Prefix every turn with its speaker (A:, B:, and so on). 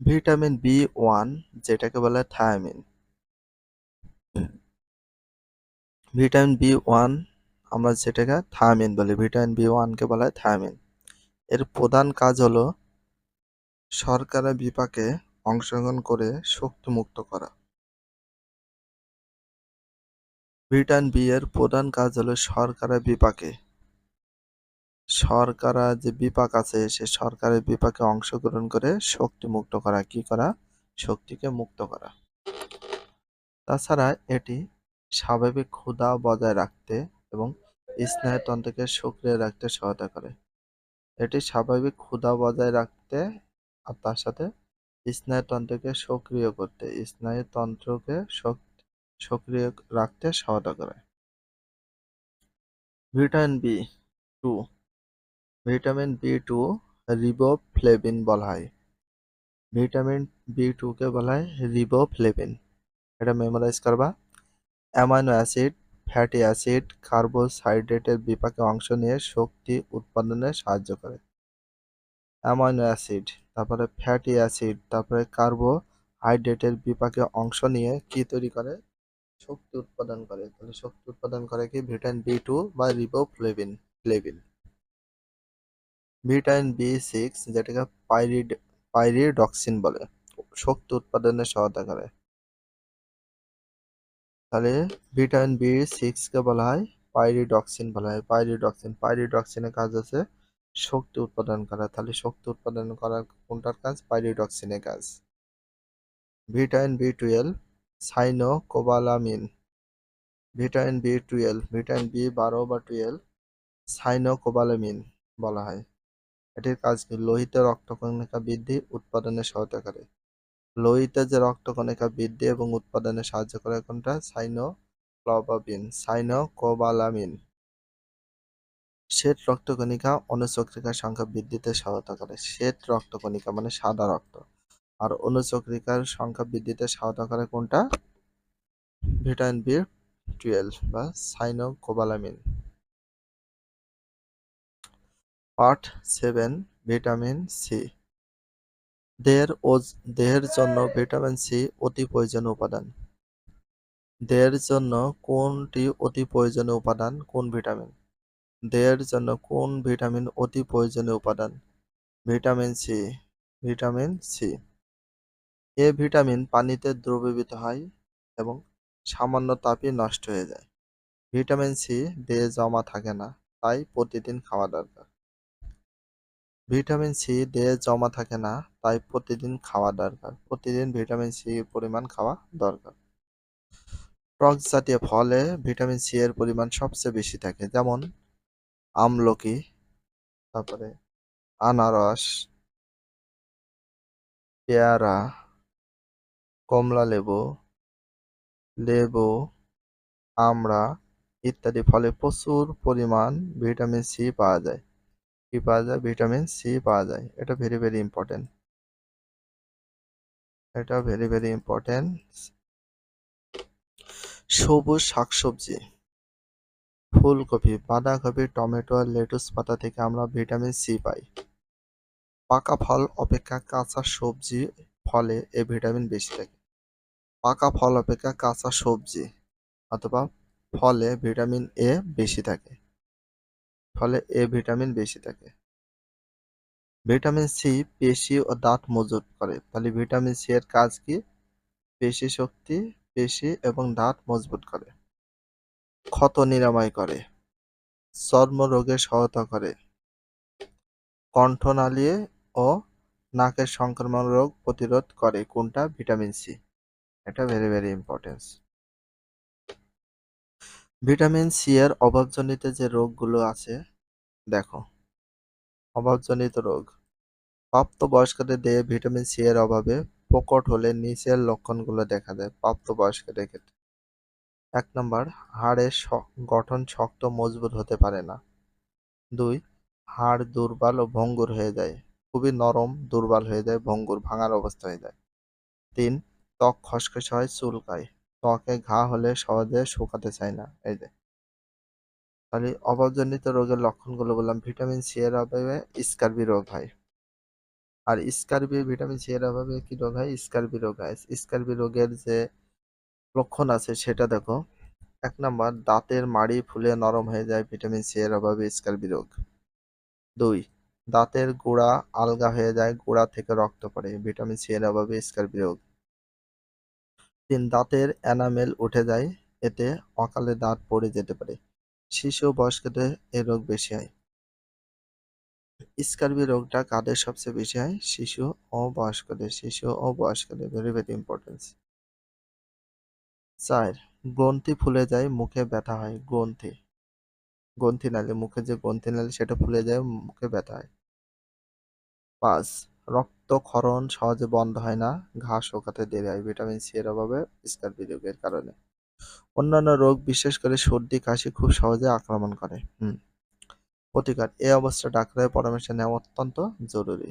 A: Vitamin B one, যেটাকে বলে thymine. Vitamin B one, আমরা যেটাকে থায়ামিন বলি, ভিটামিন বি ওয়ানকে বলা হয় থায়ামিন। এর প্রধান কাজ হলো শর্করা বিপাকে অংশগ্রহণ করে শক্তি মুক্ত করা। ভিটামিন বি এর প্রধান কাজ হলো শর্করা বিপাকে শর্করা যে বিপাক আছে, সে সরকারের বিপাকে অংশগ্রহণ করে শক্তি মুক্ত করা। কি করা? শক্তিকে মুক্ত করা। তাছাড়া এটি স্বাভাবিক ক্ষুধা বজায় রাখতে এবং স্নায়ুতন্ত্রকে সক্রিয় রাখতে সহায়তা করে। এটি স্বাভাবিক ক্ষুধা বজায় রাখতে আর তার সাথে স্নায়ুতন্ত্রকে সক্রিয় করতে স্নায়ুতন্ত্রকে সক্রিয় রাখতে সহায়তা করে। Vitamin B two vitamin B two riboflavin বলা হয়। ভিটামিন বি টুকে বলা হয় রিবোফ্লেভিন এটা মেমোরাইজ করবা। অ্যামাইনো অ্যাসিড, ফ্যাটি অ্যাসিড, কার্বোহাইড্রেটের বিপাকে অংশ নিয়ে শক্তি উৎপাদনে সাহায্য করে। অ্যামাইনো অ্যাসিড, তারপরে ফ্যাটি অ্যাসিড, তারপরে কার্বোহাইড্রেটের বিপাকে অংশ নিয়ে কি তৈরি করে? শক্তি উৎপাদন করে। তাহলে শক্তি উৎপাদন করে কি? ভিটামিন বি টু বা riboflavin flavin vitamin B six, যেটাকে পাইরিড, পাইরিডক্সিন বলে। শক্তি উৎপাদনে সহায়তা করে। তাহলে ভিটামিন বি সিক্সকে বলা হয় পাইরিডক্সিন বলা হয়। পাইরিডক্সিন, পাইরিডক্সিনের কাজ আছে শক্তি উৎপাদন করা। তাহলে শক্তি উৎপাদন করার কোনটার কাজ? পাইরিডক্সিনের কাজ। Vitamin B twelve cyanocobalamin vitamin B twelve vitamin B বারো বা টুয়েলভ সাইনো কোবালামিন বলা হয়। এটির কাজ কি? লোহিত রক্তকণিকা বৃদ্ধি উৎপাদনে সহায়তা করে। লোহিতে যে রক্তকণিকা বৃদ্ধি এবং উৎপাদনে সাহায্য করে কোনটা? সাইনোক্লোবাবিন, সাইনোকোবালামিন। শ্বেত রক্তকণিকা অনুচক্রিকার সংখ্যা বৃদ্ধিতে সহায়তা করে। শ্বেত রক্তকণিকা মানে সাদা রক্ত। আর অনুচক্রিকার সংখ্যা বৃদ্ধিতে সহায়তা করে কোনটা? ভিটামিন বি টুয়েলভ বা cyanocobalamin. Part seven, vitamin C. দেহের দেহের জন্য ভিটামিন সি অতি প্রয়োজনীয় উপাদান। দেহের জন্য কোনটি অতি প্রয়োজনীয় উপাদান? কোন ভিটামিন? দেহের জন্য কোন ভিটামিন অতি প্রয়োজনীয় উপাদান? Vitamin C. Vitamin C. এ ভিটামিন পানিতে দ্রবীভূত হয় এবং সামান্য তাপে নষ্ট হয়ে যায়। ভিটামিন সি দেহে জমা থাকে না, তাই প্রতিদিন খাওয়া দরকার। ভিটামিন সি দেহে জমা থাকে না, তাই প্রতিদিন খাওয়া দরকার। প্রতিদিন ভিটামিন সি পরিমাণ খাওয়া দরকার। টক জাতীয় ফলে ভিটামিন সি এর পরিমাণ সবচেয়ে বেশি থাকে, যেমন আমলকি, তারপরে আনারস, পেয়ারা, কমলা লেবু লেবু, আমড়া ইত্যাদি ফলে প্রচুর পরিমাণ ভিটামিন সি পাওয়া যায়। কি পাওয়া যায়? ভিটামিন সি পাওয়া যায়। এটা ভেরি ভেরি ইম্পর্টেন্ট এটা ভেরি ভেরি ইম্পর্টেন্ট সবুজ শাকসবজি, ফুলকপি, বাঁধাকপি, টমেটো আর লেটুস পাতা থেকে আমরা ভিটামিন সি পাই। পাকা ফল অপেক্ষা কাঁচা সবজি ফলে এ ভিটামিন বেশি থাকে। পাকা ফল অপেক্ষা কাঁচা সবজি অথবা ফলে ভিটামিন এ বেশি থাকে। ফলে এ ভিটামিন বেশি থাকে। ভিটামিন সি পেশি ও দাঁত মজবুত করে। তাহলে ভিটামিন সি এর কাজ কি? পেশি শক্তি, পেশি এবং দাঁত মজবুত করে। ক্ষত নিরাময় করে। চর্ম রোগে সহায়তা করে। কণ্ঠনালী ও নাকের সংক্রমণ রোগ প্রতিরোধ করে। কোনটা? Vitamin C. এটা very very importance vitamin C এর অভাবজনিত যে রোগগুলো আছে, দেখো। অভাবজনিত রোগ। প্রাপ্তবয়স্কদের দেহে ভিটামিন সি এর অভাবে প্রকট হলে নিচের লক্ষণগুলো দেখা দেয় প্রাপ্তবয়স্কদের ক্ষেত্রে। এক নম্বর হাড়ের গঠন শক্ত, মজবুত হতে পারে না। দুই, হাড় দুর্বল ও ভঙ্গুর হয়ে যায়। খুবই নরম, দুর্বল হয়ে যায়, ভঙ্গুর, ভাঙার অবস্থা হয়ে যায়। তিন, ত্বক খসখসে হয়, চুলকায়। ত্বকে ঘা হলে সহজে শুকাতে চায় না। এই যে। তাহলে অভাবজনিত রোগের লক্ষণগুলো বললাম। ভিটামিন সি এর অভাবে স্কার্বি রোগ হয়। আর স্কারবি, ভিটামিন সি এর অভাবে কি রোগ হয়? স্কারবি রোগ হয়। স্কারবি রোগের যে লক্ষণ আছে সেটা দেখো। এক নাম্বার, দাঁতের মাড়ি ফুলে নরম হয়ে যায়। ভিটামিন সি এর অভাবে স্কারবি রোগ। দুই, দাঁতের গোড়া আলগা হয়ে যায়। গোড়া থেকে রক্ত পড়ে। ভিটামিন সি এর অভাবে স্কারবি রোগ। তিন দাঁতের এনামেল উঠে যায়, এতে অকালে দাঁত পড়ে যেতে পারে। শিশু বয়স্কদের এ রোগ বেশি হয়। স্কারবি রোগটা কাদের সবচেয়ে বেশি হয়? শিশু ও বয়স্কদের। শিশু ও বয়স্কদের ভেরি ভেরি ইম্পর্টেন্স। চার, গ্রন্থি ফুলে যায়, মুখে ব্যথা হয়। গ্রন্থি। গ্রন্থি নালী, মুখে যে গ্রন্থি নালী সেটা ফুলে যায়, মুখে ব্যথা হয়। পাঁচ রক্তক্ষরণ সহজে বন্ধ হয় না, ঘা শুকাতে দেরি হয়। ভিটামিন সি এর অভাবে স্কার্পি রোগের কারণে। অন্যান্য রোগ, বিশেষ করে সর্দি, কাশি, খুব সহজে আক্রমণ করে। হুম। প্রতিকার, এই অবস্থা ডাক্তারের পরামর্শ নেওয়া অত্যন্ত জরুরি।